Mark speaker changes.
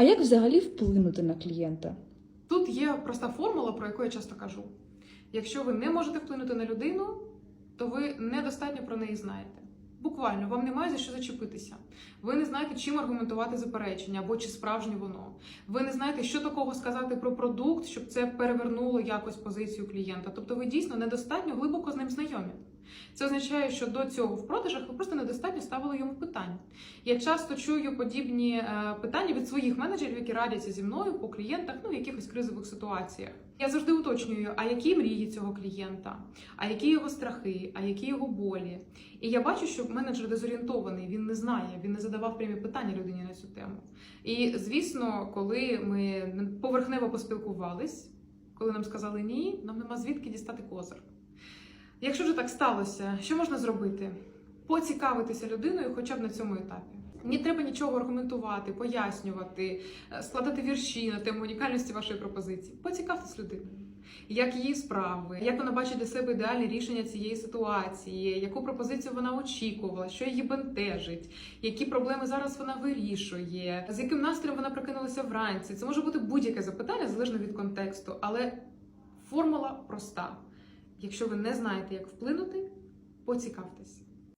Speaker 1: А як взагалі вплинути на клієнта?
Speaker 2: Тут є проста формула, про яку я часто кажу. Якщо ви не можете вплинути на людину, то ви недостатньо про неї знаєте. Буквально, вам немає за що зачепитися. Ви не знаєте, чим аргументувати заперечення або чи справжнє воно. Ви не знаєте, що такого сказати про продукт, щоб це перевернуло якось позицію клієнта. Тобто ви дійсно недостатньо глибоко з ним знайомі. Це означає, що до цього в продажах ви просто недостатньо ставили йому питання. Я часто чую подібні е, питання від своїх менеджерів, які радяться зі мною по клієнтах, ну в якихось кризових ситуаціях. Я завжди уточнюю, а які мрії цього клієнта, а які його страхи, а які його болі. І я бачу, що менеджер дезорієнтований, він не знає, він не задавав прямі питання людині на цю тему. І звісно, коли ми поверхнево поспілкувались, коли нам сказали ні, нам нема звідки дістати козир. Якщо вже так сталося, що можна зробити? Поцікавитися людиною хоча б на цьому етапі. Не треба нічого аргументувати, пояснювати, е, складати вірші на тему унікальності вашої пропозиції. Поцікавтесь людиною. Як її справи, як вона бачить для себе ідеальне рішення цієї ситуації, яку пропозицію вона очікувала, що її бентежить, які проблеми зараз вона вирішує, з яким настроєм вона прокинулася вранці. Це може бути будь-яке запитання, залежно від контексту, але формула проста. Якщо ви не знаєте, як вплинути, поцікавтесь.